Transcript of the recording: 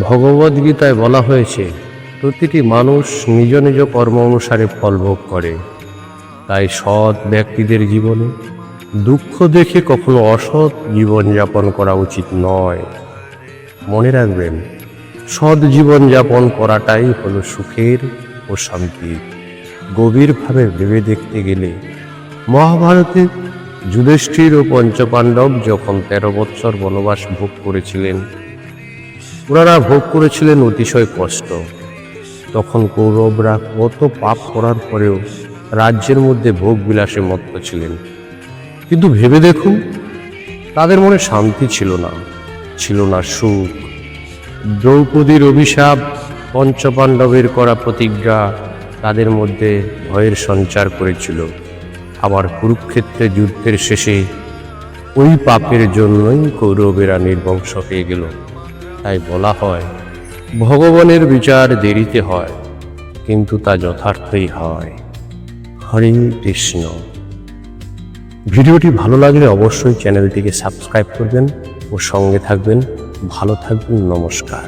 ভগবদ্গীতায় বলা হয়েছে, প্রতিটি মানুষ নিজ নিজ কর্ম অনুসারে ফল ভোগ করে। তাই সৎ ব্যক্তিদের জীবনে দুঃখ দেখে কখনো অসৎ জীবনযাপন করা উচিত নয়। মনে রাখবেন, সৎ জীবনযাপন করাটাই হলো সুখের ও শান্তির। গভীরভাবে ভেবে দেখতে গেলে মহাভারতে যুধিষ্ঠির ও পঞ্চপাণ্ডব যখন তেরো বৎসর বনবাস ভোগ করেছিলেন ওনারা ভোগ করেছিলেন অতিশয় কষ্ট। তখন কৌরবরা কত পাপ করার পরেও রাজ্যের মধ্যে ভোগ বিলাসে মত্ত ছিলেন। কিন্তু ভেবে দেখুন, তাদের মনে শান্তি ছিল না ছিল না সুখ। দ্রৌপদীর অভিশাপ, পঞ্চপাণ্ডবের করা প্রতিজ্ঞা তাদের মধ্যে ভয়ের সঞ্চার করেছিল। আবার কুরুক্ষেত্রে যুদ্ধের শেষে ওই পাপের জন্যই কৌরবেরা নির্বংশ হয়ে গেল। তাই বলা হয়, ভগবানের বিচার দেরিতে হয়, কিন্তু তা যথার্থই হয়। হরে কৃষ্ণ। ভিডিওটি ভালো লাগলে অবশ্যই চ্যানেলটিকে সাবস্ক্রাইব করবেন ও সঙ্গে থাকবেন। ভালো থাকবেন, নমস্কার।